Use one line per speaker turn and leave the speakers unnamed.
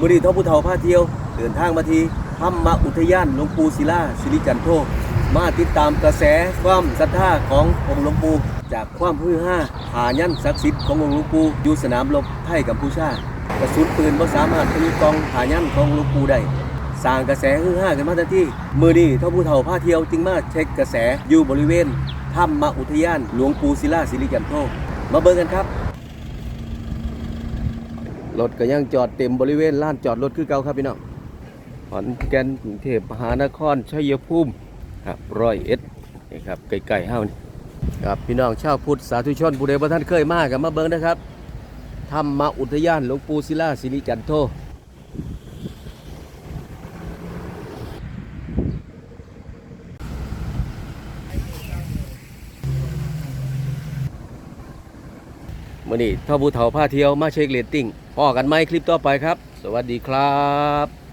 มือดีท่อผู้เฒ่าพาเที่ยว เดินทางมาที่ธรรมอุทยานหลวงปู่ศิลาสิริจันโทมาติดตามกระแสความศรัทธาขององค์หลวงปู่จากความพื้นห้าหายันศักดิ์สิทธิ์ขององค์หลวงปู่อยู่สนามรบไทยกัมพูชากระสุนปืนบ่สามารถทะลุกองหายันของหลวงปู่ได้สร้างกระแสฮือฮากันมาทันทีมือนี้ท่อผู้เฒ่าพาเที่ยวจึงมาเช็คกระแสอยู่บริเวณธรรมอุทยานหลวงปู่ศิลาสิริจันโทมาเบิ่งกันครับ รถก็ยังจอดเต็มบริเวณลานจอดรถคือเก่าครับพี่น้องขอนแก่นกรุงเทพมหานครชัยภูมิครับร้อยเอ็ดนี่ครับไกลๆเฮานี่ครับพี่น้องชาวพุทธสาธุชนผู้ใดบ่ท่านเคยมากับมาเบิ่งนะครับธรรมอุทยานหลวงปู่ศิลาสิริจันโท มื่อนี้ท่าผู้เฒ่าพาเที่ยวมาเช็คเรตติ้งพ่อกันไหมคลิปต่อไปครับ สวัสดีครับ